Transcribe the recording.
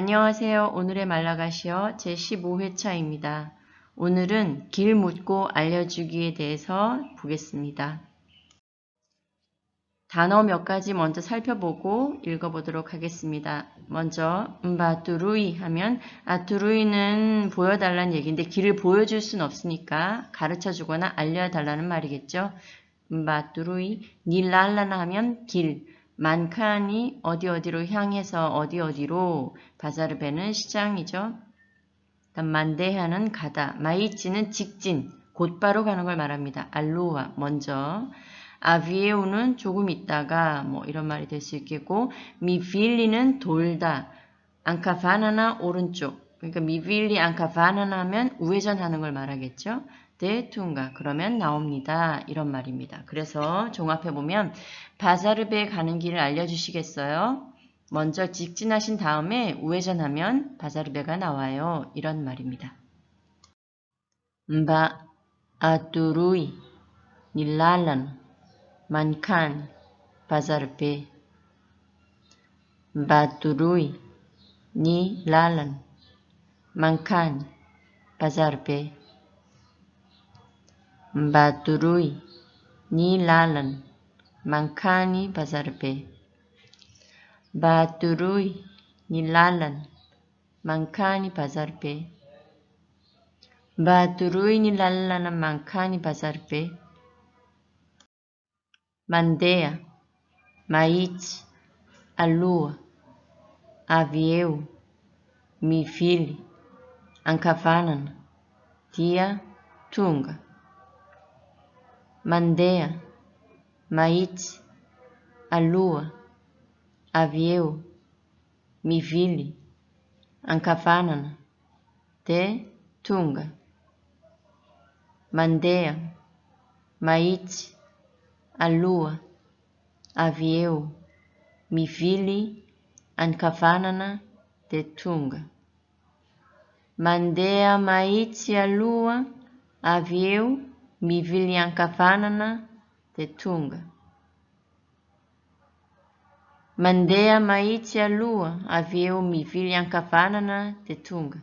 안녕하세요. 오늘의 말라가시어 제15회차입니다. 오늘은 길 묻고 알려주기에 대해서 보겠습니다. 단어 몇 가지 먼저 살펴보고 읽어보도록 하겠습니다. 먼저 음바뚜루이 하면 아뚜루이는 보여달라는 얘기인데 길을 보여줄 순 없으니까 가르쳐주거나 알려달라는 말이겠죠. 음바뚜루이 닐랄라나 하면 길 만칸이 어디 어디로 향해서 어디 어디로 바자르베는 시장이죠. 만데하는 가다, 마이치는 직진, 곧바로 가는 걸 말합니다. 알로와 먼저 아비에우는 조금 있다가 뭐 이런 말이 될 수 있겠고 미빌리는 돌다, 앙카바나나 오른쪽 그러니까 미빌리 앙카바나나 하면 우회전하는 걸 말하겠죠. 데퉁가 그러면 나옵니다. 이런 말입니다. 그래서 종합해 보면 바자르베에 가는 길을 알려주시겠어요? 먼저 직진하신 다음에 우회전하면 바자르베가 나와요. 이런 말입니다. 바 아뚜루이 닐랄란 만칸 바자르베 바뚜루이 닐랄란 만칸 바자르베 Mbadoroy, Ny Lalana, Mankany Bazaribe. Mbadoroy, Ny Lalana, Mankany Bazaribe. Mbadoroy ny lalana mankany Bazaribe. Mandeha, mahitsy, aloha, avy eo, mivily, ankavanana, dia tonga. mandeha, mahitsy, aloha, avy eo, mivily, ankavanana, de tonga. Mandeha, mahitsy, aloha, avy eo, mivily, ankavanana de tonga. Mandeha mahitsy aloha, avy eo mivily ankavanana de tonga. Mandeha mahitsy aloha avy eo mivily ankavanana de tonga.